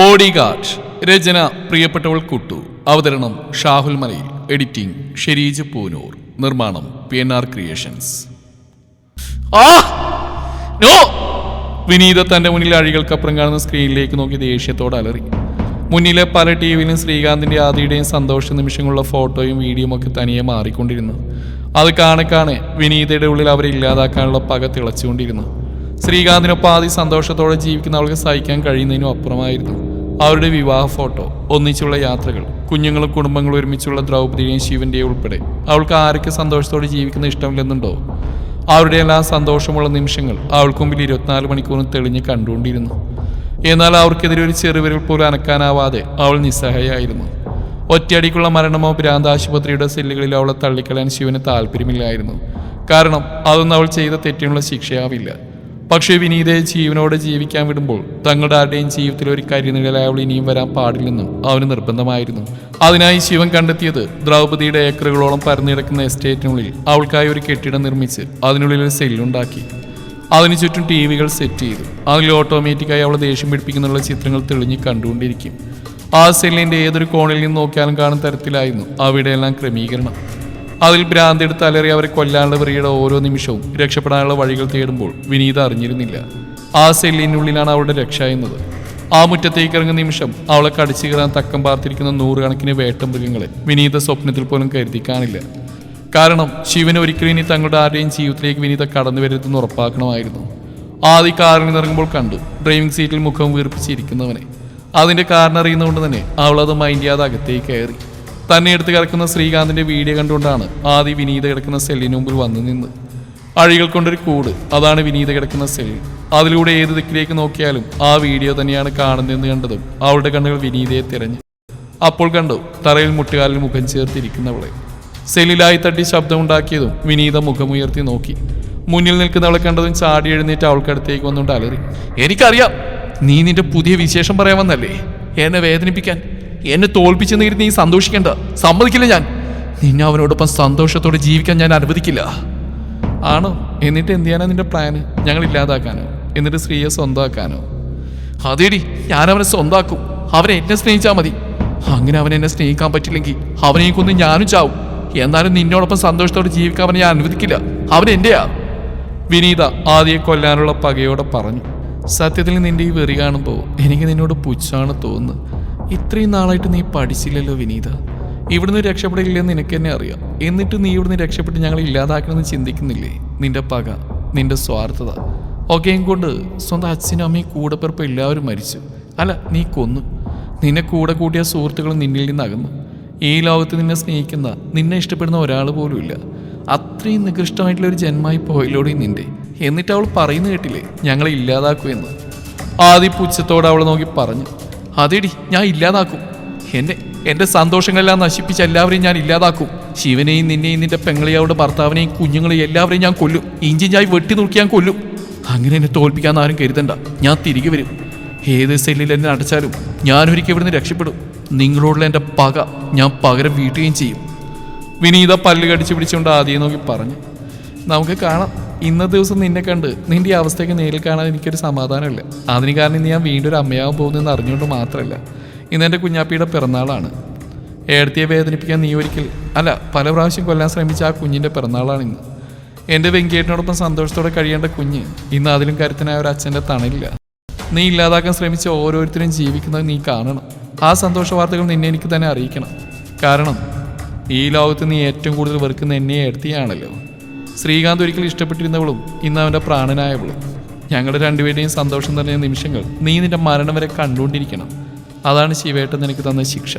Body guard രചന പ്രിയപ്പെട്ടവൾ കുട്ടു. അവതരണം ഷാഹുൽ മലയിൽ. എഡിറ്റിംഗ് ഷെരീജ് പൂനൂർ. നിർമ്മാണം P N R creations. Vineetha തന്റെ മുന്നിൽ അഴികൾക്കപ്പുറം കാണുന്ന സ്ക്രീനിലേക്ക് നോക്കി ദേഷ്യത്തോടെ അലറി. മുന്നിലെ പല ടി വിയിലും ശ്രീകാന്തിന്റെ ആദിയുടെയും സന്തോഷ നിമിഷങ്ങളുള്ള ഫോട്ടോയും വീഡിയോയും ഒക്കെ തനിയെ മാറിക്കൊണ്ടിരുന്നു. അത് കാണെ കാണെ വിനീതയുടെ ഉള്ളിൽ അവരെ ഇല്ലാതാക്കാനുള്ള പക തിളച്ചുകൊണ്ടിരുന്നു. ശ്രീകാന്തിനൊപ്പം ആദ്യ സന്തോഷത്തോടെ ജീവിക്കുന്ന അവൾക്ക് സഹിക്കാൻ കഴിയുന്നതിനും അപ്പുറമായിരുന്നു. അവരുടെ വിവാഹ ഫോട്ടോ ഒന്നിച്ചുള്ള യാത്രകൾ കുഞ്ഞുങ്ങളും കുടുംബങ്ങളും ഒരുമിച്ചുള്ള ദ്രൗപദിയെയും ശിവന്റെയും ഉൾപ്പെടെ. അവൾക്ക് ആരൊക്കെ സന്തോഷത്തോടെ ജീവിക്കുന്ന ഇഷ്ടമില്ലെന്നുണ്ടോ? അവരുടെ എല്ലാ സന്തോഷമുള്ള നിമിഷങ്ങൾ അവൾക്ക് മുമ്പിൽ ഇരുപത്തിനാല് മണിക്കൂറും തെളിഞ്ഞ് കണ്ടുകൊണ്ടിരുന്നു. എന്നാൽ അവർക്കെതിരെ ഒരു ചെറുവിരൽ പോലും അനക്കാനാവാതെ അവൾ നിസ്സഹായായിരുന്നു ഒറ്റയടിക്കുള്ള മരണമോ ഭ്രാന്താശുപത്രിയുടെ സെല്ലുകളിൽ അവളെ തള്ളിക്കളയാൻ ശിവന് താല്പര്യമില്ലായിരുന്നു. കാരണം അതൊന്നും അവൾ ചെയ്ത തെറ്റിനുള്ള ശിക്ഷയാവില്ല. പക്ഷേ വിനീതയെ ജീവനോടെ ജീവിക്കാൻ വിടുമ്പോൾ തങ്ങളുടെ ആരുടെയും ജീവിതത്തിൽ ഒരു കരിനിഴലായി അവൾ ഇനിയും വരാൻ പാടില്ലെന്നും അവന് നിർബന്ധമായിരുന്നു. അതിനായി ശിവൻ കണ്ടെത്തിയത് ദ്രൗപദിയുടെ ഏക്കറുകളോളം പരന്നിടക്കുന്ന എസ്റ്റേറ്റിനുള്ളിൽ അവൾക്കായി ഒരു കെട്ടിടം നിർമ്മിച്ച് അതിനുള്ളിൽ ഒരു സെല്ലുണ്ടാക്കി അതിനു ചുറ്റും ടി വികൾ സെറ്റ് ചെയ്തു. അതിൽ ഓട്ടോമാറ്റിക്കായി അവളെ ദേഷ്യം പിടിപ്പിക്കുന്നുള്ള ചിത്രങ്ങൾ തെളിഞ്ഞ് കണ്ടുകൊണ്ടിരിക്കും. ആ സെല്ലിന്റെ ഏതൊരു കോണിൽ നിന്ന് നോക്കിയാലും കാണുന്ന തരത്തിലായിരുന്നു അവിടെയെല്ലാം ക്രമീകരണം. അതിൽ ഭ്രാന്തി എടുത്ത് അലറി അവരെ കൊല്ലാനുള്ള വെറിയുടെ ഓരോ നിമിഷവും രക്ഷപ്പെടാനുള്ള വഴികൾ തേടുമ്പോൾ വിനീത അറിഞ്ഞിരുന്നില്ല. ആ സെല്ലിനുള്ളിലാണ് അവളുടെ രക്ഷ എന്നത്. ആ മുറ്റത്തേക്ക് ഇറങ്ങുന്ന നിമിഷം അവളെ കടിച്ചു കയറാൻ തക്കം പാർത്തിരിക്കുന്ന നൂറുകണക്കിന് വേട്ടമൃഗങ്ങളെ വിനീത സ്വപ്നത്തിൽ പോലും കരുതി കാണില്ല. കാരണം ശിവന് ഒരിക്കലും ഇനി തങ്ങളുടെ ആരുടെയും ജീവിതത്തിലേക്ക് വിനീത കടന്നു വരരുതെന്ന് ഉറപ്പാക്കണമായിരുന്നു. ആദ്യ കാറിൽ നിന്നിറങ്ങുമ്പോൾ കണ്ടു ഡ്രൈവിംഗ് സീറ്റിൽ മുഖം വീർപ്പിച്ചിരിക്കുന്നവനെ. അതിന്റെ കാരണം അറിയുന്നതുകൊണ്ട് തന്നെ അവളത് മൈൻഡ് ചെയ്യാതെ അകത്തേക്ക് കയറി. തന്നെ എടുത്ത് കിടക്കുന്ന ശ്രീകാന്തിന്റെ വീഡിയോ കണ്ടുകൊണ്ടാണ് ആദ്യ വിനീത കിടക്കുന്ന സെല്ലിന് മുമ്പിൽ വന്നു നിന്ന്. അഴികൾ കൊണ്ടൊരു കൂട് അതാണ് വിനീത കിടക്കുന്ന സെൽ അതിലൂടെ ഏത് ദിക്കിലേക്ക് നോക്കിയാലും ആ വീഡിയോ തന്നെയാണ് കാണുന്നതെന്ന് കണ്ടതും അവളുടെ കണ്ണുകൾ വിനീതയെ തിരഞ്ഞു. അപ്പോൾ കണ്ടു തറയിൽ മുട്ടുകാലിൽ മുഖം ചേർത്തിരിക്കുന്നവളെ. സെല്ലിലായി തട്ടി ശബ്ദമുണ്ടാക്കിയതും വിനീത മുഖമുയർത്തി നോക്കി. മുന്നിൽ നിൽക്കുന്നവളെ കണ്ടതും ചാടി എഴുന്നേറ്റ് അവൾക്കടുത്തേക്ക് വന്നുകൊണ്ട് അലറി എനിക്കറിയാം നീ നിന്റെ പുതിയ വിശേഷം പറയാൻ വന്നല്ലേ? എന്നെ വേദനിപ്പിക്കാൻ. എന്നെ തോൽപ്പിച്ചു കരുതി നീ സന്തോഷിക്കേണ്ട. സമ്മതിക്കില്ല ഞാൻ. നിന്നെ അവനോടൊപ്പം സന്തോഷത്തോടെ ജീവിക്കാൻ ഞാൻ അനുവദിക്കില്ല. ആണോ? എന്നിട്ട് എന്ത് ചെയ്യാനാ നിന്റെ പ്ലാന് ഞങ്ങൾ ഇല്ലാതാക്കാനോ? എന്നിട്ട് സ്ത്രീയെ സ്വന്തമാക്കാനോ? അതേടി ഞാൻ അവനെ സ്വന്താക്കും അവനെ എന്നെ സ്നേഹിച്ചാൽ മതി. അങ്ങനെ അവനെ എന്നെ സ്നേഹിക്കാൻ പറ്റില്ലെങ്കിൽ അവനെയും കൊന്ന് ഞാനും ചാവും. എന്നാലും നിന്നോടൊപ്പം സന്തോഷത്തോടെ ജീവിക്കാൻ അവനെ ഞാൻ അനുവദിക്കില്ല. അവൻ എന്റെയാ? വിനീത ആദ്യെ കൊല്ലാനുള്ള പകയോടെ പറഞ്ഞു. സത്യത്തിൽ നിന്റെ ഈ വെറി കാണുമ്പോൾ എനിക്ക് നിന്നോട് പുച്ഛാണ് തോന്നുന്നത്. ഇത്രയും നാളായിട്ട് നീ പഠിച്ചില്ലല്ലോ വിനീത. ഇവിടുന്ന് രക്ഷപ്പെടില്ലെന്ന് നിനക്ക് തന്നെ അറിയാം. എന്നിട്ട് നീ ഇവിടുന്ന് രക്ഷപ്പെട്ട് ഞങ്ങളെ ഇല്ലാതാക്കണമെന്ന് ചിന്തിക്കുന്നില്ലേ? നിന്റെ പക നിന്റെ സ്വാർത്ഥത. ഒക്കെയും കൊണ്ട് സ്വന്തം അച്ഛനും അമ്മയും കൂടെപ്പിറപ്പ് എല്ലാവരും മരിച്ചു. അല്ല നീ കൊന്നു. നിന്നെ കൂടെ കൂട്ടിയ സുഹൃത്തുക്കൾ നിന്നിൽ നിന്ന് അകന്നു ഈ ലോകത്ത് നിന്നെ സ്നേഹിക്കുന്ന നിന്നെ ഇഷ്ടപ്പെടുന്ന ഒരാൾ പോലും ഇല്ല. അത്രയും നികൃഷ്ടമായിട്ടുള്ള ഒരു ജന്മായി പോയില്ലോടെ നിന്റെ. എന്നിട്ട് അവൾ പറയുന്നു കേട്ടില്ലേ? ഞങ്ങളെ ഇല്ലാതാക്കുമെന്ന് ആദ്യ പുച്ഛത്തോടെ അവൾ നോക്കി പറഞ്ഞു. അതെടി ഞാൻ ഇല്ലാതാക്കും. എന്നെ എന്റെ സന്തോഷങ്ങളെല്ലാം നശിപ്പിച്ച എല്ലാവരെയും ഞാൻ ഇല്ലാതാക്കും. ശിവനെയും നിന്നെയും നിന്റെ പെങ്ങളെയും ഭർത്താവിനെയും കുഞ്ഞുങ്ങളെയും എല്ലാവരെയും ഞാൻ കൊല്ലും. ഇഞ്ചിഞ്ചായി വെട്ടി നുറുക്കി കൊല്ലും. അങ്ങനെ എന്നെ തോൽപ്പിക്കാൻ ആരും കരുതണ്ട. ഞാൻ തിരികെ വരും. ഏത് സെല്ലിൽ എന്നെ അടച്ചാലും ഞാനൊരിക്കൽ ഇവിടുന്ന് രക്ഷപ്പെടും. നിങ്ങളോടുള്ള എന്റെ പക ഞാൻ പകരം വീട്ടുകയും ചെയ്യും. വിനീത പല്ല് കടിച്ചു പിടിച്ചുകൊണ്ട് ആദ്യം നോക്കി പറഞ്ഞു. നമുക്ക് കാണാം. ഇന്നത്തെ ദിവസം നിന്നെ കണ്ട് നിന്റെ അവസ്ഥയൊക്കെ നേരിൽ കാണാൻ എനിക്കൊരു സമാധാനമില്ല. അതിന് കാരണം ഇന്ന് ഞാൻ വീണ്ടും ഒരു അമ്മയാവാൻ പോകുന്നതെന്ന് അറിഞ്ഞുകൊണ്ട് മാത്രമല്ല ഇന്ന് എന്റെ കുഞ്ഞാപ്പിയുടെ പിറന്നാളാണ്. ഏടത്തിയെ വേദനിപ്പിക്കാൻ നീ ഒരിക്കൽ അല്ല പല പ്രാവശ്യം കൊല്ലാൻ ശ്രമിച്ച ആ കുഞ്ഞിന്റെ പിറന്നാളാണ് ഇന്ന്. എന്റെ വെങ്കേട്ടിനോടൊപ്പം സന്തോഷത്തോടെ കഴിയേണ്ട കുഞ്ഞ് ഇന്ന് അതിലും കരുത്തനായ ഒരു അച്ഛന്റെ തണലില്ല. നീ ഇല്ലാതാക്കാൻ ശ്രമിച്ച ഓരോരുത്തരും ജീവിക്കുന്നത് നീ കാണണം. ആ സന്തോഷ വാർത്തകൾ നിന്നെ എനിക്ക് തന്നെ അറിയിക്കണം. കാരണം ഈ ലോകത്ത് നീ ഏറ്റവും കൂടുതൽ വെറുക്കുന്ന എന്നെ എടുത്തിയാണല്ലോ ശ്രീകാന്ത് ഒരിക്കലും ഇഷ്ടപ്പെട്ടിരുന്നവളും ഇന്ന് അവന്റെ പ്രാണനായവളും. ഞങ്ങളുടെ രണ്ടുപേരുടെയും സന്തോഷം തന്നെ നിമിഷങ്ങൾ നീ നിന്റെ മരണം വരെ കണ്ടുകൊണ്ടിരിക്കണം. അതാണ് ശിവേട്ടൻ എനിക്ക് തന്ന ശിക്ഷ.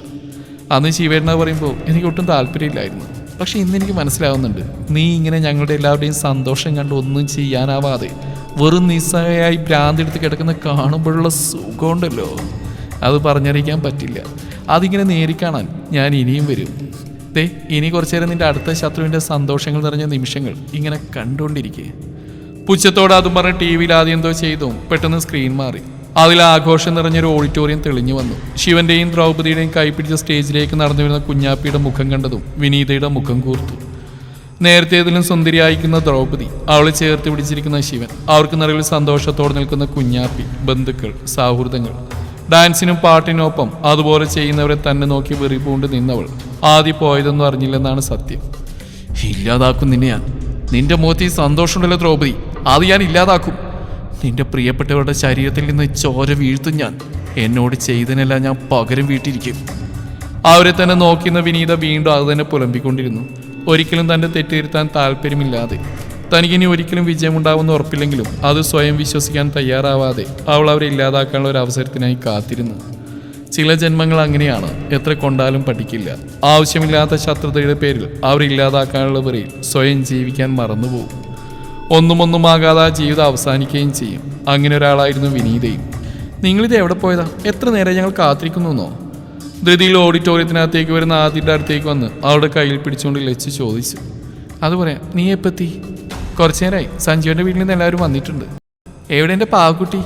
അന്ന് ശിവേട്ടനെ പറയുമ്പോൾ എനിക്ക് ഒട്ടും താല്പര്യമില്ലായിരുന്നു. പക്ഷെ ഇന്ന് എനിക്ക് മനസ്സിലാവുന്നുണ്ട് നീ ഇങ്ങനെ ഞങ്ങളുടെ എല്ലാവരുടെയും സന്തോഷം കണ്ട് ഒന്നും ചെയ്യാനാവാതെ വെറും നിസ്സഹായി ഭ്രാന്തെടുത്ത് കിടക്കുന്ന കാണുമ്പോഴുള്ള സുഖമുണ്ടല്ലോ. അത് പറഞ്ഞറിയിക്കാൻ പറ്റില്ല. അതിങ്ങനെ നേരിക്കാണാൻ ഞാൻ ഇനിയും വരും. ദേ ഇനി കുറച്ചു നേരം നിന്റെ അടുത്ത ശത്രുവിന്റെ സന്തോഷങ്ങൾ നിറഞ്ഞ നിമിഷങ്ങൾ ഇങ്ങനെ കണ്ടുകൊണ്ടിരിക്കേ. പുച്ഛത്തോടെ അതും പറഞ്ഞ് ടി വിയിൽ ആദ്യം എന്തോ ചെയ്തു. പെട്ടെന്ന് സ്ക്രീൻ മാറി. അതിൽ ആഘോഷം നിറഞ്ഞൊരു ഓഡിറ്റോറിയം തെളിഞ്ഞു വന്നു. ശിവന്റെയും ദ്രൗപദിയുടെയും കൈപ്പിടിച്ച സ്റ്റേജിലേക്ക് നടന്നു വരുന്ന കുഞ്ഞാപ്പിയുടെ മുഖം കണ്ടതും വിനീതയുടെ മുഖം കൂർത്തു. നേരത്തേതിലും സുന്ദരിയായിരിക്കുന്ന ദ്രൗപദി അവളെ ചേർത്ത് പിടിച്ചിരിക്കുന്ന ശിവൻ അവർക്ക് നിറവിൽ സന്തോഷത്തോടെ നിൽക്കുന്ന കുഞ്ഞാപ്പി ബന്ധുക്കൾ സൗഹൃദങ്ങൾ. ഡാൻസിനും പാട്ടിനൊപ്പം അതുപോലെ ചെയ്യുന്നവരെ തന്നെ നോക്കി വെറിപൂണ്ട് നിന്നവൾ. ആദ്യം പോയതൊന്നും അറിഞ്ഞില്ലെന്നാണ് സത്യം. ഇല്ലാതാക്കും നിന്നെ ഞാൻ. നിന്റെ മുഖത്ത് ഈ സന്തോഷമുണ്ടല്ലോ ദ്രൗപദി. അത് ഞാൻ ഇല്ലാതാക്കും. നിന്റെ പ്രിയപ്പെട്ടവരുടെ ശരീരത്തിൽ നിന്ന് ചോര വീഴ്ത്തും ഞാൻ. എന്നോട് ചെയ്തതിനെല്ലാം ഞാൻ പകരം വീട്ടിരിക്കും. അവരെ തന്നെ നോക്കുന്ന വിനീത വീണ്ടും അത് തന്നെ പുലമ്പിക്കൊണ്ടിരുന്നു. ഒരിക്കലും തന്റെ തെറ്റിരുത്താൻ താല്പര്യമില്ലാതെ. തനിക്കിനി ഒരിക്കലും വിജയമുണ്ടാവുമെന്ന് ഉറപ്പില്ലെങ്കിലും അത് സ്വയം വിശ്വസിക്കാൻ തയ്യാറാവാതെ അവൾ അവരെ ഇല്ലാതാക്കാനുള്ള ഒരു അവസരത്തിനായി കാത്തിരുന്നു. ചില ജന്മങ്ങൾ അങ്ങനെയാണ്. എത്ര കൊണ്ടാലും പഠിക്കില്ല. ആവശ്യമില്ലാത്ത ശത്രുതയുടെ പേരിൽ അവർ ഇല്ലാതാക്കാനുള്ള വരയിൽ സ്വയം ജീവിക്കാൻ മറന്നുപോകും. ഒന്നുമൊന്നും ഒന്നും ആകാതെ ജീവിതം അവസാനിക്കുകയും ചെയ്യും. അങ്ങനെ ഒരാളായിരുന്നു വിനീതയും. നിങ്ങളിത് എവിടെ പോയതാ? എത്ര നേരം ഞങ്ങൾ കാത്തിരിക്കുന്നു ധൃതിയിൽ ഓഡിറ്റോറിയത്തിനകത്തേക്ക് വരുന്ന ആദ്യയുടെ അടുത്തേക്ക് വന്ന് അവളുടെ കയ്യിൽ പിടിച്ചുകൊണ്ട് ലച്ച് ചോദിച്ചു. അത് പറയാം. നീ എപ്പെത്തി? കുറച്ചു നേരമായി സഞ്ജുവിന്റെ വീട്ടിൽ നിന്ന് എല്ലാവരും വന്നിട്ടുണ്ട്. എവിടെ എന്റെ പാവക്കുട്ടി?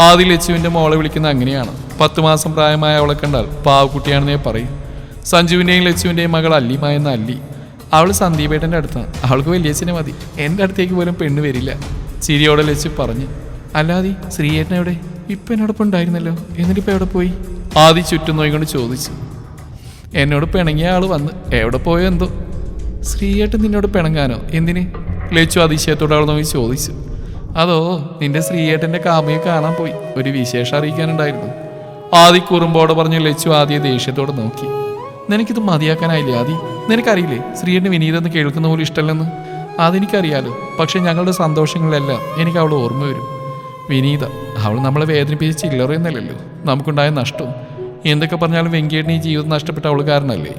ആദ്യ ലച്ചുവിന്റെ മോളെ വിളിക്കുന്ന അങ്ങനെയാണ്. പത്ത് മാസം പ്രായമായ അവളെ കണ്ടാൽ പാവക്കുട്ടിയാണെന്നേ പറയും. സഞ്ജുവിന്റെയും ലച്ചുവിന്റെയും മകൾ അല്ലിമായെന്ന അല്ലി. അവൾ സന്ദീപേട്ടന്റെ അടുത്താണ്. അവൾക്ക് വലിയച്ഛനെ മതി. എന്റെ അടുത്തേക്ക് പോലും പെണ്ണ് വരില്ല. ചിരിയോടെ ലച്ചു പറഞ്ഞു അല്ലാതെ ശ്രീയേട്ടൻ എവിടെ? ഇപ്പം എന്നോടൊപ്പം ഉണ്ടായിരുന്നല്ലോ. എന്നിട്ട് എന്നിട്ടിപ്പോൾ എവിടെ പോയി? ആദ്യം ചുറ്റും നോയിക്കൊണ്ട് ചോദിച്ചു എന്നോട് പിണങ്ങിയ ആൾ വന്ന് എവിടെ പോയോ എന്തോ? ശ്രീയേട്ടൻ നിന്നോട് പിണങ്ങാനോ? എന്തിന്? ലച്ചു അതിശയത്തോടെ അവൾ നോക്കി ചോദിച്ചു അതോ നിന്റെ ശ്രീയേട്ടന്റെ കാമയെ കാണാൻ പോയി? ഒരു വിശേഷം അറിയിക്കാനുണ്ടായിരുന്നു. ആദി കുറുമ്പോടെ പറഞ്ഞു ലച്ചു ആദ്യ ദേഷ്യത്തോടെ നോക്കി. നിനക്കിത് മതിയാക്കാനായില്ലേ ആദി? നിനക്കറിയില്ലേ ശ്രീയേട്ടന് വിനീതെന്ന് കേൾക്കുന്ന പോലും ഇഷ്ടമല്ലെന്ന്? അതെനിക്കറിയാലോ. പക്ഷെ ഞങ്ങളുടെ സന്തോഷങ്ങളിലെല്ലാം എനിക്ക് അവൾ ഓർമ്മ വരും. വിനീത അവൾ നമ്മളെ വേദനിപ്പിച്ച് ചില്ലറയൊന്നല്ലല്ലോ നമുക്കുണ്ടായ നഷ്ടവും. എന്തൊക്കെ പറഞ്ഞാലും വെങ്കേട്ടിന് ഈ ജീവിതം നഷ്ടപ്പെട്ട അവൾ കാരണല്ലേ?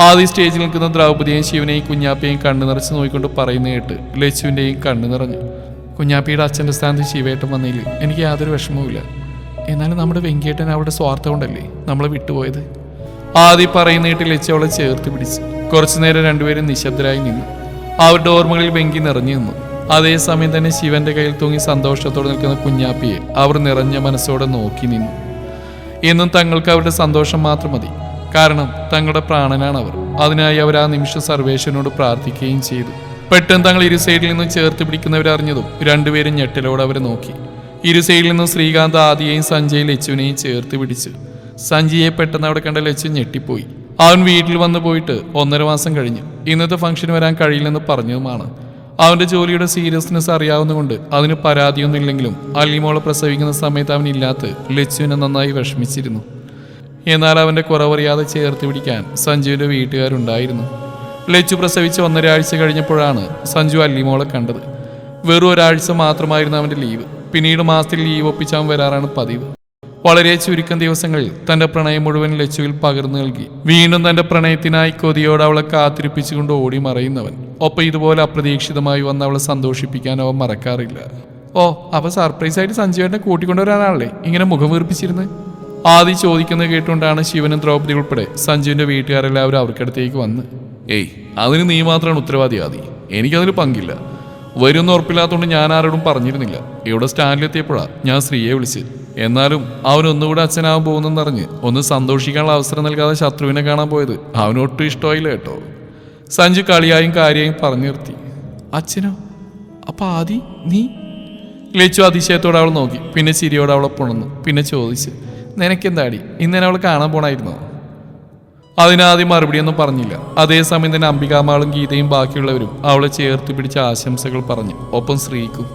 ആദ്യ സ്റ്റേജിൽ നിൽക്കുന്ന ദ്രൗപതിയെയും ശിവനെയും കുഞ്ഞാപ്പയും കണ്ണു നിറച്ച് നോക്കിക്കൊണ്ട് പറയുന്ന കേട്ട് ലച്ചുവിന്റെയും കണ്ണു നിറഞ്ഞു. കുഞ്ഞാപ്പിയുടെ അച്ഛന്റെ സ്ഥാനത്ത് ശിവേട്ടൻ വന്നതിൽ എനിക്ക് യാതൊരു വിഷമവുമില്ല. എന്നാലും നമ്മുടെ വെങ്കിയേട്ടൻ അവിടെ സ്വാർത്ഥം കൊണ്ടല്ലേ നമ്മളെ വിട്ടുപോയത്? ആദ്യം പറയുന്ന കേട്ട് ലച്ചു അവളെ ചേർത്ത് പിടിച്ചു കുറച്ചു നേരം രണ്ടുപേരും നിശബ്ദരായി നിന്നു. അവരുടെ ഓർമ്മകളിൽ വെങ്കി നിറഞ്ഞു നിന്നു. അതേസമയം തന്നെ ശിവന്റെ കയ്യിൽ തൂങ്ങി സന്തോഷത്തോടെ നിൽക്കുന്ന കുഞ്ഞാപ്പിയെ അവർ നിറഞ്ഞ മനസ്സോടെ നോക്കി നിന്നു. എന്നും തങ്ങൾക്ക് അവരുടെ സന്തോഷം മാത്രം മതി. കാരണം തങ്ങളുടെ പ്രാണനാണ് അവർ അതിനായി അവർ ആ നിമിഷം സർവേശ്വരനോട് പ്രാർത്ഥിക്കുകയും ചെയ്തു. പെട്ടെന്ന് തങ്ങൾ ഇരു സൈഡിൽ നിന്നും ചേർത്ത് പിടിക്കുന്നവരറിഞ്ഞതും രണ്ടുപേരും ഞെട്ടലോടെ അവരെ നോക്കി. ഇരു സൈഡിൽ നിന്നും ശ്രീകാന്ത് ആദിയെയും സഞ്ജയ് ലച്ചുവിനെയും ചേർത്ത് പിടിച്ച്. സഞ്ജയെ പെട്ടെന്ന് അവിടെ കണ്ട ലച്ചു ഞെട്ടിപ്പോയി. അവൻ വീട്ടിൽ വന്നു പോയിട്ട് ഒന്നര മാസം കഴിഞ്ഞു. ഇന്നത്തെ ഫംഗ്ഷൻ വരാൻ കഴിയില്ലെന്ന് പറഞ്ഞതുമാണ്. അവന്റെ ജോലിയുടെ സീരിയസ്നെസ് അറിയാവുന്നതുകൊണ്ട് അതിന് പരാതിയൊന്നുമില്ലെങ്കിലും അല്ലിമോളെ പ്രസവിക്കുന്ന സമയത്ത് അവൻ ഇല്ലാത്ത ലച്ചുവിനെ നന്നായി വിഷമിച്ചിരുന്നു. എന്നാൽ അവന്റെ കുറവറിയാതെ ചേർത്ത് പിടിക്കാൻ സഞ്ജുവിന്റെ വീട്ടുകാരുണ്ടായിരുന്നു. ലച്ചു പ്രസവിച്ച് ഒന്നരാഴ്ച കഴിഞ്ഞപ്പോഴാണ് സഞ്ജു അല്ലിമോളെ കണ്ടത്. വെറും ഒരാഴ്ച മാത്രമായിരുന്നു അവന്റെ ലീവ്. പിന്നീട് മാസത്തിൽ ലീവ് ഒപ്പിച്ചാൻ വരാറാണ് പതിവ്. വളരെ ചുരുക്കം ദിവസങ്ങളിൽ തന്റെ പ്രണയം മുഴുവൻ ലച്ചുവിൽ പകർന്നു നൽകി. വീണ്ടും തന്റെ പ്രണയത്തിനായി കൊതിയോടെ അവളെ കാത്തിരിപ്പിച്ചുകൊണ്ട് ഓടി മറയുന്നവൻ. ഒപ്പം ഇതുപോലെ അപ്രതീക്ഷിതമായി വന്ന് അവളെ സന്തോഷിപ്പിക്കാൻ അവൻ മറക്കാറില്ല. ഓ അവ സർപ്രൈസ് ആയിട്ട് സഞ്ജുവേട്ടനെ കൂട്ടിക്കൊണ്ടുവരാനാണല്ലേ ഇങ്ങനെ മുഖം വീർപ്പിച്ചിരുന്നത് ആദ്യം ചോദിക്കുന്നത് കേട്ടുകൊണ്ടാണ് ശിവനും ദ്രൗപദി ഉൾപ്പെടെ സഞ്ജുവിന്റെ വീട്ടുകാരെല്ലാവരും അവർക്കടുത്തേക്ക് വന്ന് ഏയ് അതിന് നീ മാത്രമാണ് ഉത്തരവാദി ആദി എനിക്കതിൽ പങ്കില്ല. വരുമെന്ന് ഉറപ്പില്ലാത്തതുകൊണ്ട് ഞാൻ ആരോടും പറഞ്ഞിരുന്നില്ല. ഇവിടെ സ്റ്റാൻഡിലെത്തിയപ്പോഴാണ് ഞാൻ സ്ത്രീയെ വിളിച്ചത്. എന്നാലും അവൻ ഒന്നുകൂടെ അച്ഛനാവാൻ പോകുന്നെന്നറിഞ്ഞ് ഒന്ന് സന്തോഷിക്കാനുള്ള അവസരം നൽകാതെ ശത്രുവിനെ കാണാൻ പോയത് അവനൊട്ടും ഇഷ്ടമായില്ല കേട്ടോ. സഞ്ജു കളിയായും കാര്യമായും പറഞ്ഞു നിർത്തി. അച്ഛനോ? അപ്പൊ ആദി നീ? ലച്ചു അതിശയത്തോടെ അവൾ നോക്കി. പിന്നെ ചിരിയോടെ അവളെ പുണന്നു പിന്നെ ചോദിച്ച് നിനക്കെന്താടി? ഇന്നലെ അവൾ കാണാൻ പോണായിരുന്നോ? അതിനാദ്യം മറുപടിയൊന്നും പറഞ്ഞില്ല. അതേസമയം തന്നെ അംബികാമാളും ഗീതയും ബാക്കിയുള്ളവരും അവളെ ചേർത്ത് പിടിച്ച ആശംസകൾ പറഞ്ഞു. ഒപ്പം ശ്രീക്കും.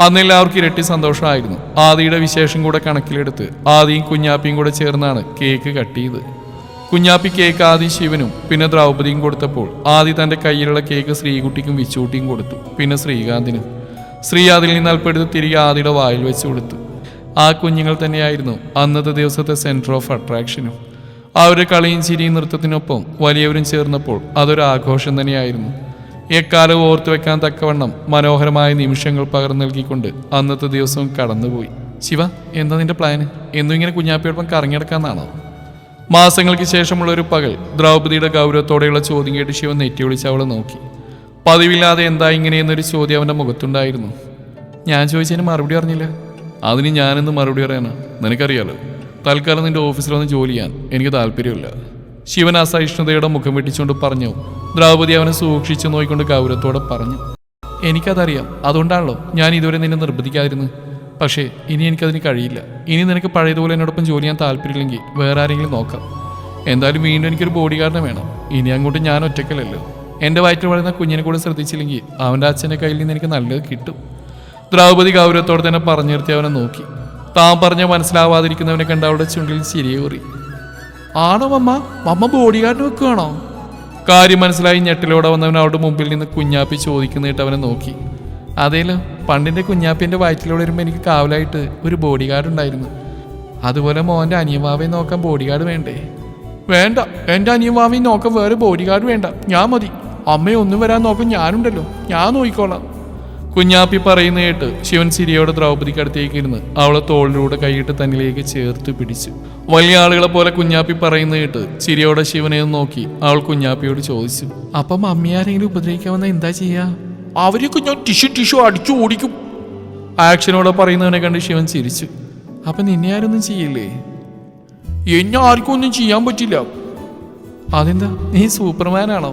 അന്നെല്ലാവർക്കും ഇരട്ടി സന്തോഷമായിരുന്നു. ആദിയുടെ വിശേഷം കൂടെ കണക്കിലെടുത്ത് ആദിയും കുഞ്ഞാപ്പിയും കൂടെ ചേർന്നാണ് കേക്ക് കട്ട് ചെയ്ത്. കുഞ്ഞാപ്പി കേക്ക് ആദി ശിവനും പിന്നെ ദ്രൗപദിയും കൊടുത്തപ്പോൾ ആദി തന്റെ കയ്യിലുള്ള കേക്ക് ശ്രീകുട്ടിക്കും വിച്ചൂട്ടിയും കൊടുത്തു. പിന്നെ ശ്രീകാന്തിനും. ശ്രീ അതിൽ നിന്ന് അൽപ്പെടുത്ത് തിരികെ ആദിയുടെ വായിൽ വെച്ച് കൊടുത്തു. ആ കുഞ്ഞുങ്ങൾ തന്നെയായിരുന്നു അന്നത്തെ ദിവസത്തെ സെന്റർ ഓഫ് അട്രാക്ഷനും അവരുടെ കളിയും ചിരിയും നൃത്തത്തിനൊപ്പം വലിയവരും ചേർന്നപ്പോൾ അതൊരു ആഘോഷം തന്നെയായിരുന്നു. എക്കാലവും ഓർത്തു വെക്കാൻ തക്കവണ്ണം മനോഹരമായ നിമിഷങ്ങൾ പകർന്നു നൽകിക്കൊണ്ട് അന്നത്തെ ദിവസവും കടന്നുപോയി. ശിവ എന്താ നിന്റെ പ്ലാന് എന്നും ഇങ്ങനെ കുഞ്ഞാപ്പിയോടൊപ്പം കറങ്ങിയെടുക്കാന്നാണോ മാസങ്ങൾക്ക് ശേഷമുള്ള ഒരു പകൽ ദ്രൗപദിയുടെ ഗൗരവത്തോടെയുള്ള ചോദ്യം കേട്ട് ശിവ നെറ്റി വിളിച്ച് അവളെ നോക്കി. പതിവില്ലാതെ എന്താ ഇങ്ങനെയെന്നൊരു ചോദ്യം അവന്റെ മുഖത്തുണ്ടായിരുന്നു. ഞാൻ ചോദിച്ചതിന് മറുപടി അറിഞ്ഞില്ല. അതിന് ഞാനെന്ന് മറുപടി പറയാനാ? നിനക്കറിയാലോ? തൽക്കാലം നിന്റെ ഓഫീസിൽ വന്ന് ജോലി ചെയ്യാൻ എനിക്ക് താല്പര്യമില്ല. ശിവൻ അസഹിഷ്ണുതയുടെ മുഖം വെട്ടിച്ചുകൊണ്ട് പറഞ്ഞു ദ്രൗപദി അവനെ സൂക്ഷിച്ചു നോക്കിക്കൊണ്ട് ഗൗരവത്തോടെ പറഞ്ഞു എനിക്കതറിയാം അതുകൊണ്ടാണല്ലോ ഞാൻ ഇതുവരെ നിന്നെ നിർബന്ധിക്കാതിരുന്നു പക്ഷേ ഇനി എനിക്കതിന് കഴിയില്ല. ഇനി നിനക്ക് പഴയതുപോലെ എന്നോടൊപ്പം ജോലി ചെയ്യാൻ താല്പര്യമില്ലെങ്കിൽ വേറെ ആരെങ്കിലും നോക്കാം. എന്തായാലും വീണ്ടും എനിക്കൊരു ബോഡി ഗാർഡിനെ വേണം. ഇനി അങ്ങോട്ട് ഞാൻ ഒറ്റക്കല്ലല്ലോ എന്റെ വയറ്റിൽ വളരുന്ന കുഞ്ഞിനെ കൂടെ ശ്രദ്ധിച്ചില്ലെങ്കിൽ അവന്റെ അച്ഛന്റെ കയ്യിൽ നിന്ന് എനിക്ക് നല്ലത് കിട്ടും. ദ്രൗപദി ഗൗരവത്തോടെ തന്നെ പറഞ്ഞു നിർത്തി അവനെ നോക്കി. താൻ പറഞ്ഞ മനസ്സിലാവാതിരിക്കുന്നവനെ കണ്ട അവളുടെ ചുണ്ടിൽ ചിരിയേറി ആണോ മമ്മ? മമ്മ ബോഡി ഗാർഡ് വെക്കുകയാണോ കാര്യം മനസ്സിലായി ഞെട്ടിലോടെ വന്നവൻ അവളുടെ മുമ്പിൽ നിന്ന് കുഞ്ഞാപ്പി ചോദിക്കുന്നിട്ട് അവനെ നോക്കി. അതേലോ പണ്ടിന്റെ കുഞ്ഞാപ്പിന്റെ വയറ്റിലൂടെ വരുമ്പോൾ എനിക്ക് കാവലായിട്ട് ഒരു ബോഡി ഗാർഡ് ഉണ്ടായിരുന്നു. അതുപോലെ മോന്റെ അനിയമാവയെ നോക്കാൻ ബോഡി ഗാർഡ് വേണ്ടേ? വേണ്ട എന്റെ അനിയമാവയും നോക്കാൻ വേറെ ബോഡി ഗാർഡ് വേണ്ട. ഞാൻ മതി. അമ്മയെ ഒന്നും വരാൻ നോക്കാൻ ഞാനുണ്ടല്ലോ. ഞാൻ നോക്കിക്കോളാം. കുഞ്ഞാപ്പി പറയുന്ന കേട്ട് ശിവൻ സിരിയോടെ ദ്രൗപദിക്ക് അടുത്തേക്ക് ഇരുന്ന് അവളെ തോളിലൂടെ കൈയിട്ട് തന്നിലേക്ക് ചേർത്ത് പിടിച്ചു. വലിയ ആളുകളെ പോലെ കുഞ്ഞാപ്പി പറയുന്ന കേട്ട് ചിരിയോടെ ശിവനെ നോക്കി അവൾ കുഞ്ഞാപ്പിയോട് ചോദിച്ചു അപ്പം മമ്മി ആരെങ്കിലും ഉപദ്രവിക്കാൻ വന്നാൽ എന്താ ചെയ്യാ? അവർ ഞാൻ ടിഷ്യൂ ടിഷ്യൂ അടിച്ചു ഓടിക്കും. ആക്ഷനോടെ പറയുന്നവനെ കണ്ട് ശിവൻ ചിരിച്ചു അപ്പൊ നിന്നെ ആരൊന്നും ചെയ്യില്ലേ? എന്നെ ആർക്കും ഒന്നും ചെയ്യാൻ പറ്റില്ല. അതെന്താ? നീ സൂപ്പർമാൻ ആണോ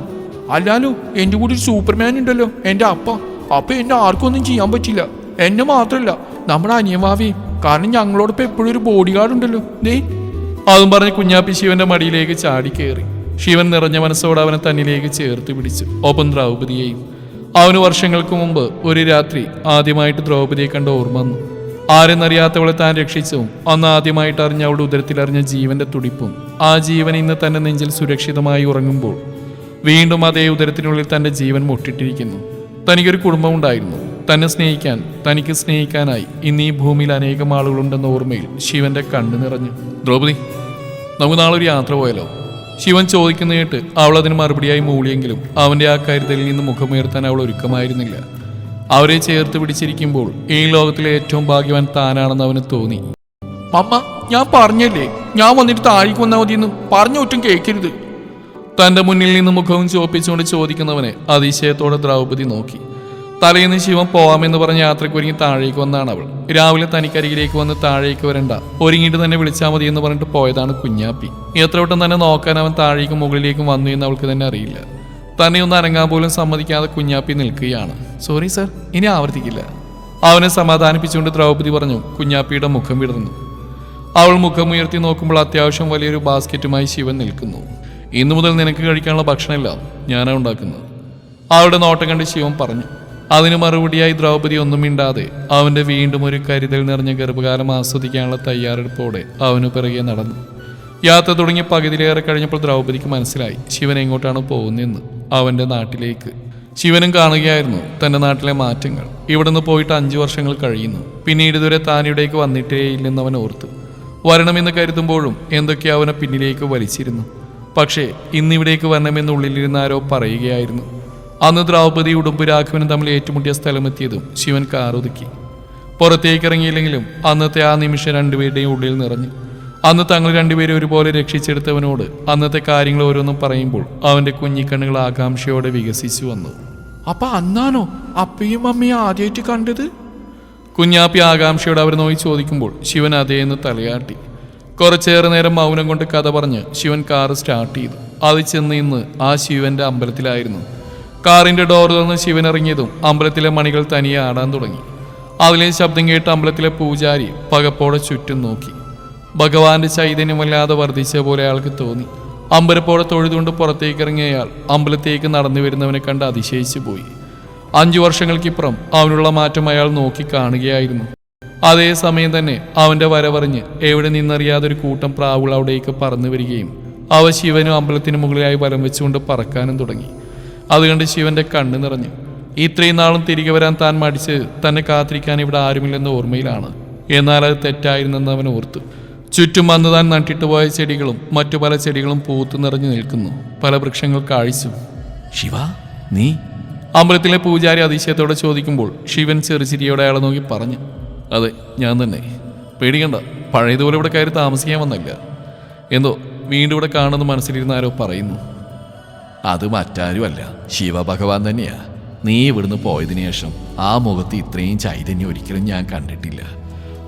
അല്ലാലോ എന്റെ കൂടെ ഒരു സൂപ്പർമാൻ ഉണ്ടല്ലോ എന്റെ അപ്പ. അപ്പൊ എന്നെ ആർക്കും ഒന്നും ചെയ്യാൻ പറ്റില്ല. എന്നെ മാത്രമല്ല നമ്മുടെ അനിയമാവി കാരണം ഞങ്ങളോടൊപ്പം എപ്പോഴും ഒരു ബോഡി ഗാർഡ് ഉണ്ടല്ലോ. ദേ. അതും പറഞ്ഞ് കുഞ്ഞാപ്പി ശിവന്റെ മടിയിലേക്ക് ചാടി കയറി ശിവൻ നിറഞ്ഞ മനസ്സോടെ അവനെ തന്നിലേക്ക് ചേർത്ത് പിടിച്ചു ഒപ്പം ദ്രൗപതിയെയും. അവന് വർഷങ്ങൾക്ക് മുമ്പ് ഒരു രാത്രി ആദ്യമായിട്ട് ദ്രൗപതിയെ കണ്ട ഓർമ്മ വന്നു. ആരെന്നറിയാത്തവളെ താൻ രക്ഷിച്ചും അന്ന് ആദ്യമായിട്ട് അറിഞ്ഞ അവളുടെ ഉദരത്തിൽ അറിഞ്ഞ ജീവന്റെ തുടിപ്പും ആ ജീവൻ ഇന്ന് തന്നെ നെഞ്ചിൽ സുരക്ഷിതമായി ഉറങ്ങുമ്പോൾ വീണ്ടും അതേ ഉദരത്തിനുള്ളിൽ തന്റെ ജീവൻ മുട്ടിട്ടിരിക്കുന്നു. തനിക്കൊരു കുടുംബം ഉണ്ടായിരുന്നു. തന്നെ സ്നേഹിക്കാൻ തനിക്ക് സ്നേഹിക്കാനായി ഇന്ന് ഈ ഭൂമിയിൽ അനേകം ആളുകളുണ്ടെന്ന ഓർമ്മയിൽ ശിവന്റെ കണ്ണു നിറഞ്ഞു. ദ്രൗപദി നമുക്ക് നാളെ ഒരു യാത്ര പോയാലോ? ശിവൻ ചോദിക്കുന്ന കേട്ട് അവൾ അതിന് മറുപടിയായി മൂളിയെങ്കിലും അവന്റെ ആ കരുതലിൽ നിന്ന് മുഖമുയർത്താൻ അവൾ ഒരുക്കമായിരുന്നില്ല. അവരെ ചേർത്ത് പിടിച്ചിരിക്കുമ്പോൾ ഈ ലോകത്തിലെ ഏറ്റവും ഭാഗ്യവാൻ താനാണെന്ന് അവന് തോന്നി. അമ്മ ഞാൻ പറഞ്ഞല്ലേ? ഞാൻ വന്നിട്ട് താഴേക്ക് വന്നാൽ മതിയെന്ന്. പറഞ്ഞു ഒറ്റും കേൾക്കരുത്. തന്റെ മുന്നിൽ നിന്ന് മുഖവും ചോപ്പിച്ചുകൊണ്ട് ചോദിക്കുന്നവനെ അതിശയത്തോടെ ദ്രൗപദി നോക്കി. തലേന്ന് ശിവം പോവാമെന്ന് പറഞ്ഞ യാത്രയ്ക്ക് ഒരുങ്ങി താഴേക്ക് വന്നാണ് അവൾ. രാവിലെ തനിക്കരികിലേക്ക് വന്ന് താഴേക്ക് വരണ്ട. ഒരുങ്ങിയിട്ട് തന്നെ വിളിച്ചാൽ മതി എന്ന് പറഞ്ഞിട്ട് പോയതാണ് കുഞ്ഞാപ്പി. എത്ര വട്ടം തന്നെ നോക്കാൻ അവൻ താഴേക്കും മുകളിലേക്കും വന്നു എന്ന് അവൾക്ക് തന്നെ അറിയില്ല. തന്നെ ഒന്ന് അനങ്ങാൻ പോലും സമ്മതിക്കാതെ കുഞ്ഞാപ്പി നിൽക്കുകയാണ്. സോറി സർ ഇനി ആവർത്തിക്കില്ല. അവനെ സമാധാനിപ്പിച്ചുകൊണ്ട് ദ്രൗപദി പറഞ്ഞു. കുഞ്ഞാപ്പിയുടെ മുഖം വിടർന്നു. അവൾ മുഖം ഉയർത്തി നോക്കുമ്പോൾ അത്യാവശ്യം വലിയൊരു ബാസ്ക്കറ്റുമായി ശിവൻ നിൽക്കുന്നു. ഇന്നു മുതൽ നിനക്ക് കഴിക്കാനുള്ള ഭക്ഷണമെല്ലാം. ഞാനാണ് ഉണ്ടാക്കുന്നത്. അവളുടെ നോട്ടം കണ്ട് ശിവൻ പറഞ്ഞു അതിന് മറുപടിയായി ദ്രൗപദി ഒന്നും മിണ്ടാതെ അവന്റെ വീണ്ടും ഒരു കരുതൽ നിറഞ്ഞ ഗർഭകാലം ആസ്വദിക്കാനുള്ള തയ്യാറെടുപ്പോടെ അവന് പിറകെ നടന്നു. യാത്ര തുടങ്ങി പകുതിയിലേറെ കഴിഞ്ഞപ്പോൾ ദ്രൗപദിക്ക് മനസ്സിലായി ശിവൻ എങ്ങോട്ടാണ് പോകുന്നതെന്ന് അവന്റെ നാട്ടിലേക്ക്. ശിവനും കാണുകയായിരുന്നു തന്റെ നാട്ടിലെ മാറ്റങ്ങൾ. ഇവിടുന്ന് പോയിട്ട് അഞ്ചു വർഷങ്ങൾ കഴിയുന്നു. പിന്നീട് ഇതുവരെ താൻ ഇവിടേക്ക് വന്നിട്ടേയില്ലെന്ന് അവൻ ഓർത്തു. വരണമെന്ന് കരുതുമ്പോഴും എന്തൊക്കെയോ അവനെ പിന്നിലേക്ക് വലിച്ചിരുന്നു. പക്ഷേ ഇന്നിവിടേക്ക് വരണമെന്ന് ഉള്ളിലിരുന്ന ആരോ പറയുകയായിരുന്നു. അന്ന് ദ്രൗപദി ഉടുമ്പ് രാഘവനും തമ്മിൽ ഏറ്റുമുട്ടിയ സ്ഥലമെത്തിയതും ശിവൻ കാറൊതുക്കി പുറത്തേക്ക് ഇറങ്ങിയില്ലെങ്കിലും അന്നത്തെ ആ നിമിഷം രണ്ടുപേരുടെയും ഉള്ളിൽ നിറഞ്ഞു. അന്ന് തങ്ങൾ രണ്ടുപേരെ ഒരുപോലെ രക്ഷിച്ചെടുത്തവനോട് അന്നത്തെ കാര്യങ്ങൾ ഓരോന്നും പറയുമ്പോൾ അവന്റെ കുഞ്ഞിക്കണ്ണുകൾ ആകാംക്ഷയോടെ വികസിച്ചു വന്നു. അപ്പൊ അന്നാണോ അപ്പയും അമ്മയും ആദ്യമായിട്ട് കണ്ടത്? കുഞ്ഞാപ്പി ആകാംക്ഷയോട് അവർ നോയി ചോദിക്കുമ്പോൾ ശിവൻ അതേന്ന് തലയാട്ടി. കുറച്ചേറെ നേരം മൗനം കൊണ്ട് കഥ പറഞ്ഞ് ശിവൻ കാർ സ്റ്റാർട്ട് ചെയ്തു. അത് ചെന്ന് ഇന്ന് ആ ശിവന്റെ അമ്പലത്തിലായിരുന്നു. കാറിന്റെ ഡോർ തുറന്ന് ശിവൻ ഇറങ്ങിയതും അമ്പലത്തിലെ മണികൾ തനിയെ ആടാൻ തുടങ്ങി. അതിലെ ശബ്ദം കേട്ട് അമ്പലത്തിലെ പൂജാരി പകപ്പോടെ ചുറ്റും നോക്കി. ഭഗവാന്റെ ചൈതന്യമല്ലാതെ വർദ്ധിച്ച പോലെ അയാൾക്ക് തോന്നി. അമ്പലപ്പോടെ തൊഴുതുകൊണ്ട് പുറത്തേക്ക് ഇറങ്ങിയ അയാൾ അമ്പലത്തേക്ക് നടന്നു വരുന്നവനെ കണ്ട് അതിശയിച്ചു പോയി. അഞ്ചു വർഷങ്ങൾക്കിപ്പുറം അവനുള്ള മാറ്റം അയാൾ നോക്കി കാണുകയായിരുന്നു. അതേസമയം തന്നെ അവന്റെ വരവറിഞ്ഞ് എവിടെ നിന്നറിയാതെ ഒരു കൂട്ടം പ്രാവുകൾ അവിടേക്ക് പറന്നു വരികയും അവ ശിവനും അമ്പലത്തിന് മുകളിലായി വലം വെച്ചുകൊണ്ട് പറക്കാനും തുടങ്ങി. അതുകൊണ്ട് ശിവന്റെ കണ്ണ് നിറഞ്ഞു. ഇത്രയും നാളും തിരികെ വരാൻ താൻ മടിച്ച് തന്നെ കാത്തിരിക്കാൻ ഇവിടെ ആരുമില്ലെന്ന ഓർമ്മയിലാണ്. എന്നാൽ അത് തെറ്റായിരുന്നെന്ന് അവൻ ഓർത്തു. ചുറ്റും വന്ന് താൻ നട്ടിട്ട് പോയ ചെടികളും മറ്റു പല ചെടികളും പൂത്തു നിറഞ്ഞു നിൽക്കുന്നു. പല വൃക്ഷങ്ങൾ കാഴ്ചു ശിവ നീ? അമ്പലത്തിലെ പൂജാരി അതിശയത്തോടെ ചോദിക്കുമ്പോൾ ശിവൻ ചെറുചിരിയോടെ അയാളെ നോക്കി പറഞ്ഞു. അതെ ഞാൻ തന്നെ. പേടിക്കണ്ട. പഴയതുപോലെ ഇവിടെ കയറി താമസിക്കാൻ വന്നില്ല. എന്തോ വീണ്ടും ഇവിടെ കാണുന്ന മനസ്സിലിരുന്ന ആരോ പറയുന്നു. അത് മറ്റാരുമല്ല. ശിവഭഗവാൻ തന്നെയാ. നീ ഇവിടുന്ന് പോയതിനു ശേഷം ആ മുഖത്ത് ഇത്രയും ചൈതന്യം ഒരിക്കലും ഞാൻ കണ്ടിട്ടില്ല.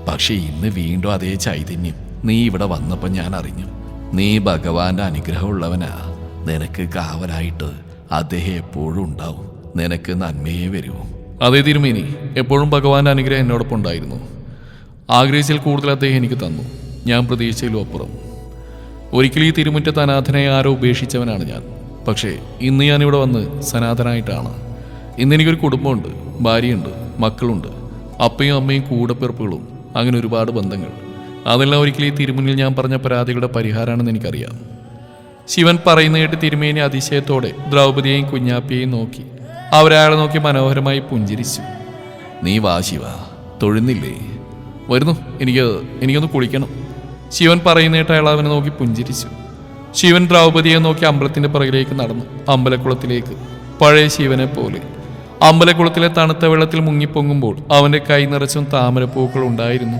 പക്ഷേ ഇന്ന് വീണ്ടും അതേ ചൈതന്യം നീ ഇവിടെ വന്നപ്പോൾ ഞാൻ അറിഞ്ഞു. നീ ഭഗവാന്റെ അനുഗ്രഹമുള്ളവനാ. നിനക്ക് കാവലായിട്ട് അദ്ദേഹം എപ്പോഴും ഉണ്ടാവും. നിനക്ക് നന്മയെ വരൂ. അതേ തിരുമേനി എപ്പോഴും ഭഗവാന്റെ അനുഗ്രഹം എന്നോടൊപ്പം ഉണ്ടായിരുന്നു. ആഗ്രഹിച്ചാൽ കൂടുതൽ അദ്ദേഹം എനിക്ക് തന്നു. ഞാൻ പ്രതീക്ഷയിലും അപ്പുറം. ഒരിക്കലും ഈ തിരുമുറ്റത്ത് അനാഥനെ ആരോ ഉപേക്ഷിച്ചവനാണ് ഞാൻ. പക്ഷേ ഇന്ന് ഞാനിവിടെ വന്ന് സനാതനായിട്ടാണ്. ഇന്ന് എനിക്കൊരു കുടുംബമുണ്ട് ഭാര്യയുണ്ട് മക്കളുണ്ട് അപ്പയും അമ്മയും കൂടപ്പിറപ്പുകളും അങ്ങനെ ഒരുപാട് ബന്ധങ്ങൾ. അതെല്ലാം ഒരിക്കലും ഈ തിരുമുന്നിൽ ഞാൻ പറഞ്ഞ പരാതികളുടെ പരിഹാരമാണെന്ന് എനിക്കറിയാം. ശിവൻ പറയുന്ന കേട്ട് തിരുമേനി അതിശയത്തോടെ ദ്രൗപതിയെയും കുഞ്ഞാപ്പിയെയും നോക്കി. അവരയാളെ നോക്കി മനോഹരമായി പുഞ്ചിരിച്ചു. നീ വാ ശിവ. തൊഴുന്നില്ലേ? വരുന്നു. എനിക്ക് എനിക്കൊന്ന് കുളിക്കണം. ശിവൻ പറയുന്നേട്ട് അയാൾ അവനെ നോക്കി പുഞ്ചിരിച്ചു. ശിവൻ ദ്രൗപതിയെ നോക്കി അമ്പലത്തിന്റെ പുറകിലേക്ക് നടന്നു അമ്പലക്കുളത്തിലേക്ക്. പഴയ ശിവനെ പോലെ. അമ്പലക്കുളത്തിലെ തണുത്ത വെള്ളത്തിൽ മുങ്ങിപ്പൊങ്ങുമ്പോൾ അവന്റെ കൈ നിറച്ചും താമരപ്പൂക്കൾ ഉണ്ടായിരുന്നു.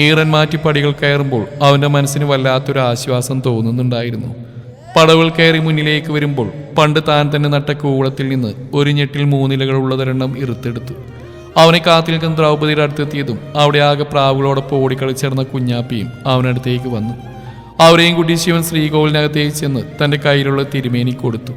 ഈറൻ മാറ്റി പടികൾ കയറുമ്പോൾ അവന്റെ മനസ്സിന് വല്ലാത്തൊരു ആശ്വാസം തോന്നുന്നുണ്ടായിരുന്നു. പടവുകൾ കയറി മുന്നിലേക്ക് വരുമ്പോൾ പണ്ട് താൻ തന്നെ നട്ട കൂവളത്തിൽ നിന്ന് ഒരു ഞെട്ടിൽ മൂന്നിലകൾ ഉള്ളതരെണ്ണം ഇറുത്തെടുത്തു. അവനെ കാത്തിൽ നിൽക്കുന്ന ദ്രൗപതിയുടെ അടുത്തെത്തിയതും അവിടെ ആകെ പ്രാവുകളോടൊപ്പം ഓടിക്കളിച്ചിരുന്ന കുഞ്ഞാപ്പിയും അവനടുത്തേക്ക് വന്നു. അവരെയും കൂട്ടി ശിവൻ ശ്രീകോവിലിനകത്തേക്ക് ചെന്ന് തന്റെ കയ്യിലുള്ള തിരുമേനി കൊടുത്തു.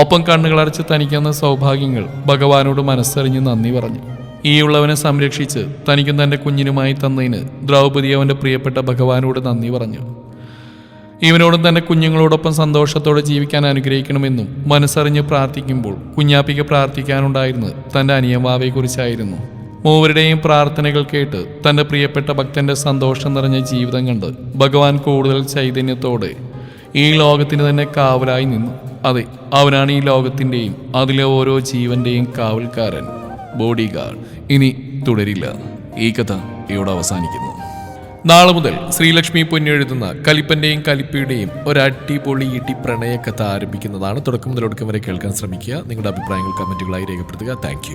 ഒപ്പം കണ്ണുകളടച്ച് തനിക്കുന്ന സൗഭാഗ്യങ്ങൾ ഭഗവാനോട് മനസ്സറിഞ്ഞ് നന്ദി പറഞ്ഞു. ഈ ഉള്ളവനെ സംരക്ഷിച്ച് തനിക്കും തന്റെ കുഞ്ഞിനുമായി തന്നതിന് ദ്രൗപദി അവന്റെ പ്രിയപ്പെട്ട ഭഗവാനോട് നന്ദി പറഞ്ഞു. ഇവനോടും തന്റെ കുഞ്ഞുങ്ങളോടൊപ്പം സന്തോഷത്തോടെ ജീവിക്കാൻ അനുഗ്രഹിക്കണമെന്നും മനസ്സറിഞ്ഞ് പ്രാർത്ഥിക്കുമ്പോൾ കുഞ്ഞാപ്പിക്ക് പ്രാർത്ഥിക്കാനുണ്ടായിരുന്നത് തന്റെ അനിയമാവയെക്കുറിച്ചായിരുന്നു മൂവരുടെയും പ്രാർത്ഥനകൾ കേട്ട് തന്റെ പ്രിയപ്പെട്ട ഭക്തന്റെ സന്തോഷം നിറഞ്ഞ ജീവിതം കണ്ട് ഭഗവാൻ കൂടുതൽ ചൈതന്യത്തോടെ ഈ ലോകത്തിന് തന്നെ കാവലായി നിന്നു. അതെ അവനാണ് ഈ ലോകത്തിന്റെയും അതിലെ ഓരോ ജീവന്റെയും കാവൽക്കാരൻ. Body guard. ഇനി തുടരില്ല. ഈ കഥ ഇവിടെ അവസാനിക്കുന്നു. നാളെ മുതൽ ശ്രീലക്ഷ്മി പൊന്നെഴുതുന്ന കലിപ്പന്റെയും കലിപ്പയുടെയും ഒരു അടിപൊളി ഇടി പ്രണയകഥ ആരംഭിക്കുന്നതാണ്. തുടക്കം മുതൽ ഒടുക്കം വരെ കേൾക്കാൻ ശ്രമിക്കുക. നിങ്ങളുടെ അഭിപ്രായങ്ങൾ കമന്റുകളായി രേഖപ്പെടുത്തുക. താങ്ക്